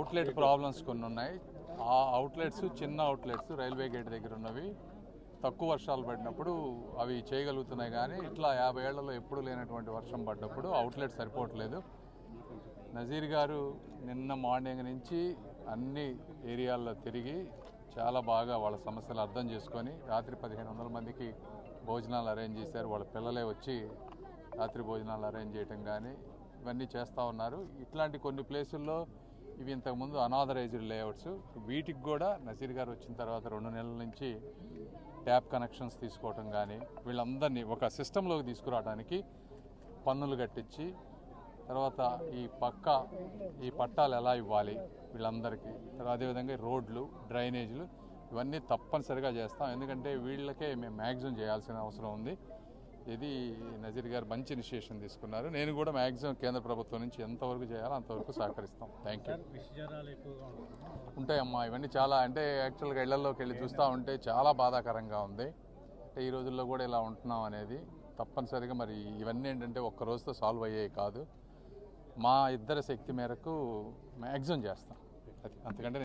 Outlet problems కొన్ని ఉన్నాయి. ఆ అవుట్లెట్స్ చిన్న అవుట్లెట్స్ రైల్వే గేట్ దగ్గర ఉన్నవి. తక్కువ వర్షాలు పడినప్పుడు అవి చేయగలుగుతున్నాయి కానీ ఇట్లా యాభై ఏళ్ళలో ఎప్పుడు లేనటువంటి వర్షం పడ్డప్పుడు అవుట్లెట్ సరిపోవట్లేదు. నజీర్ గారు నిన్న మార్నింగ్ నుంచి అన్ని ఏరియాల్లో తిరిగి చాలా బాగా వాళ్ళ సమస్యలు అర్థం చేసుకొని రాత్రి పదిహేను వందల మందికి భోజనాలు అరేంజ్ చేశారు. వాళ్ళ పిల్లలే వచ్చి రాత్రి భోజనాలు అరేంజ్ చేయటం కానీ ఇవన్నీ చేస్తూ ఉన్నారు. ఇట్లాంటి కొన్ని ప్లేసుల్లో ఇవి ఇంతకుముందు అనాథరైజ్డ్ లేఅవుట్స్ వీటికి కూడా నజీర్ గారు వచ్చిన తర్వాత రెండు నెలల నుంచి ట్యాప్ కనెక్షన్స్ తీసుకోవటం కానీ వీళ్ళందరినీ ఒక సిస్టంలోకి తీసుకురావడానికి పన్నులు కట్టించి తర్వాత ఈ పక్క ఈ పట్టాలు ఎలా ఇవ్వాలి వీళ్ళందరికీ తర్వాత అదేవిధంగా రోడ్లు డ్రైనేజీలు ఇవన్నీ తప్పనిసరిగా చేస్తాం. ఎందుకంటే వీళ్ళకే మేము మ్యాక్సిమం చేయాల్సిన అవసరం ఉంది. ఇది నజీర్ గారు మంచి ఇనిషియేషన్ తీసుకున్నారు. నేను కూడా మ్యాక్సిమం కేంద్ర ప్రభుత్వం నుంచి ఎంతవరకు చేయాలో అంతవరకు సహకరిస్తాం. థ్యాంక్ యూ ఉంటాయమ్మా ఇవన్నీ చాలా అంటే యాక్చువల్గా ఇళ్ళలోకి వెళ్ళి చూస్తూ ఉంటే చాలా బాధాకరంగా ఉంది. అంటే ఈ రోజుల్లో కూడా ఇలా ఉంటున్నాం అనేది తప్పనిసరిగా మరి ఇవన్నీ ఏంటంటే ఒక్క రోజుతో సాల్వ్ అయ్యేవి కాదు. మా ఇద్దరి శక్తి మేరకు మ్యాక్సిమం చేస్తాం. అది అంతకంటే